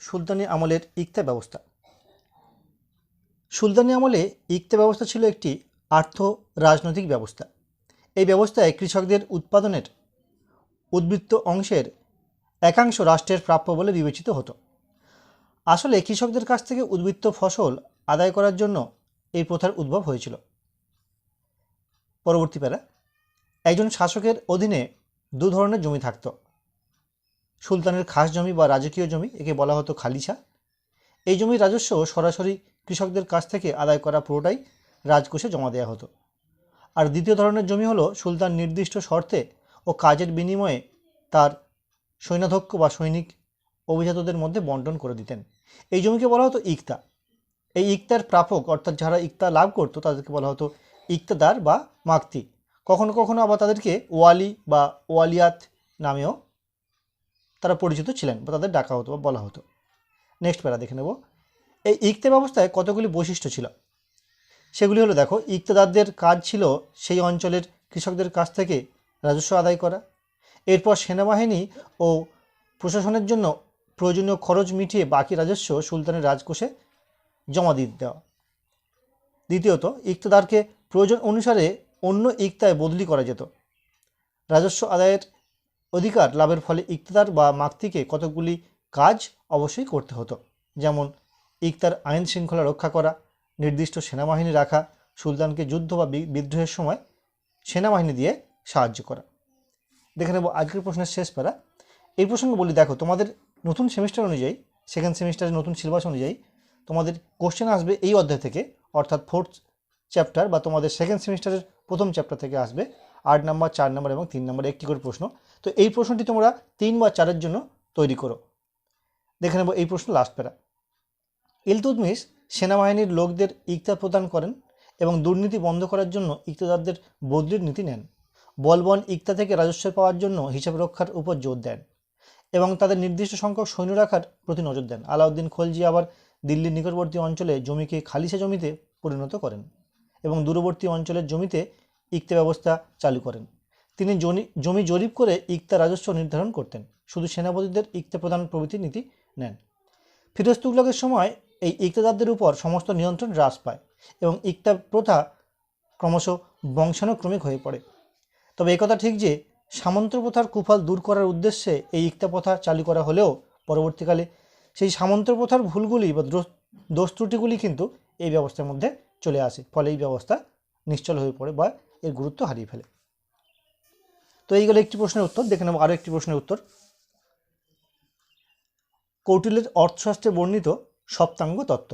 সুলতানি আমলের ইকতা ব্যবস্থা। সুলতানি আমলে ইকতা ব্যবস্থা ছিল একটি আর্থ রাজনৈতিক ব্যবস্থা। এই ব্যবস্থায় কৃষকদের উৎপাদনের উদ্বৃত্ত অংশের একাংশ রাষ্ট্রের প্রাপ্য বলে বিবেচিত হতো। আসলে কৃষকদের কাছ থেকে উদ্বৃত্ত ফসল আদায় করার জন্য এই প্রথার উদ্ভব হয়েছিল। পরবর্তী প্যারা একজন শাসকের অধীনে দু ধরনের জমি থাকতো। সুলতানের খাস জমি বা রাজকীয় জমি, একে বলা হতো খালিছা। এই জমির রাজস্ব সরাসরি কৃষকদের কাছ থেকে আদায় করা পুরোটাই রাজকোষে জমা দেওয়া হতো। আর দ্বিতীয় ধরনের জমি হলো সুলতান নির্দিষ্ট শর্তে ও কাজের বিনিময়ে তার সৈন্যাধ্যক্ষ বা সৈনিক অভিজাতদের মধ্যে বন্টন করে দিতেন। এই জমিকে বলা হতো ইকতা। এই ইকতার প্রাপক, অর্থাৎ যারা ইকতা লাভ করতো, তাদেরকে বলা হতো ইকতাদার বা মাক্তি কখনো কখনো আবার তাদেরকে ওয়ালি বা ওয়ালিয়াত নামেও তারা পরিচিত ছিলেন বা তাদের ডাকা হতো বা বলা হতো। নেক্সট প্যারা দেখে নেব। এই ইকতে ব্যবস্থায় কতগুলি বৈশিষ্ট্য ছিল? সেগুলি হলো দেখো, ইকতেদারদের কাজ ছিল সেই অঞ্চলের কৃষকদের কাছ থেকে রাজস্ব আদায় করা, এরপর সেনাবাহিনী ও প্রশাসনের জন্য প্রয়োজনীয় খরচ মিটিয়ে বাকি রাজস্ব সুলতানের রাজকোষে জমা দিয়ে দেওয়া। দ্বিতীয়ত, ইকতেদারকে প্রয়োজন অনুসারে অন্য ইকতায় বদলি করা যেত। রাজস্ব আদায়ের অধিকার লাভের ফলে ইকতেদার বা মাক্তিকে কতকগুলি কাজ অবশ্যই করতে হতো। যেমন, ইকতার আইন শৃঙ্খলা রক্ষা করা, নির্দিষ্ট সেনাবাহিনী রাখা, সুলতানকে যুদ্ধ বা বিদ্রোহের সময় সেনাবাহিনী দিয়ে সাহায্য করা। দেখে নেব আজকের প্রশ্নের শেষ প্যারা। এই প্রসঙ্গে বলি, দেখো, তোমাদের নতুন সেমিস্টার অনুযায়ী সেকেন্ড সেমিস্টারের নতুন সিলেবাস অনুযায়ী তোমাদের কোশ্চেন আসবে এই অধ্যায় থেকে, অর্থাৎ ফোর্থ চ্যাপ্টার বা তোমাদের সেকেন্ড সেমিস্টারের প্রথম চ্যাপ্টার থেকে আসবে আট নম্বর, চার নম্বর এবং তিন নম্বর একটি করে প্রশ্ন। তো এই প্রশ্নটি তোমরা তিন বা চারের জন্য তৈরি করো। দেখে নেব এই প্রশ্ন লাস্ট প্যারা ইলতুতমিশ সেনাবাহিনীর লোকদের ইকতা প্রদান করেন এবং দুর্নীতি বন্ধ করার জন্য ইকতাদারদের বদলির নীতি নেন। বলবন ইকতা থেকে রাজস্ব পাওয়ার জন্য হিসাব রক্ষার উপর জোর দেন এবং তাদের নির্দিষ্ট সংখ্যক সৈন্য রাখার প্রতি নজর দেন। আলাউদ্দিন খলজি আবার দিল্লির নিকটবর্তী অঞ্চলে জমিকে খালিসা জমিতে পরিণত করেন এবং দূরবর্তী অঞ্চলের জমিতে ইকতা ব্যবস্থা চালু করেন। তিনি জমি জরিপ করে ইকতা রাজস্ব নির্ধারণ করতেন। শুধু সেনাপতিদের ইকতা প্রদান প্রভৃতি নীতি নেন। ফিরোজ তুগলকের সময় এই ইকতাদারদের উপর সমস্ত নিয়ন্ত্রণ হ্রাস পায় এবং ইকতা প্রথা ক্রমশ বংশানুক্রমিক হয়ে পড়ে। তবে একথা ঠিক যে সামন্ত প্রথার কুফল দূর করার উদ্দেশ্যে এই ইকতা প্রথা চালু করা হলেও পরবর্তীকালে সেই সামন্ত প্রথার ভুলগুলি বা দোষ ত্রুটিগুলি কিন্তু এই ব্যবস্থার মধ্যে চলে আসে। ফলে এই ব্যবস্থা নিশ্চল হয়ে পড়ে বা এর গুরুত্ব হারিয়ে ফেলে। তো এই গেলে একটি প্রশ্নের উত্তর, দেখে নেব আরও একটি প্রশ্নের উত্তর। কৌটিল্যের অর্থশাস্ত্রে বর্ণিত সপ্তাঙ্গ তত্ত্ব।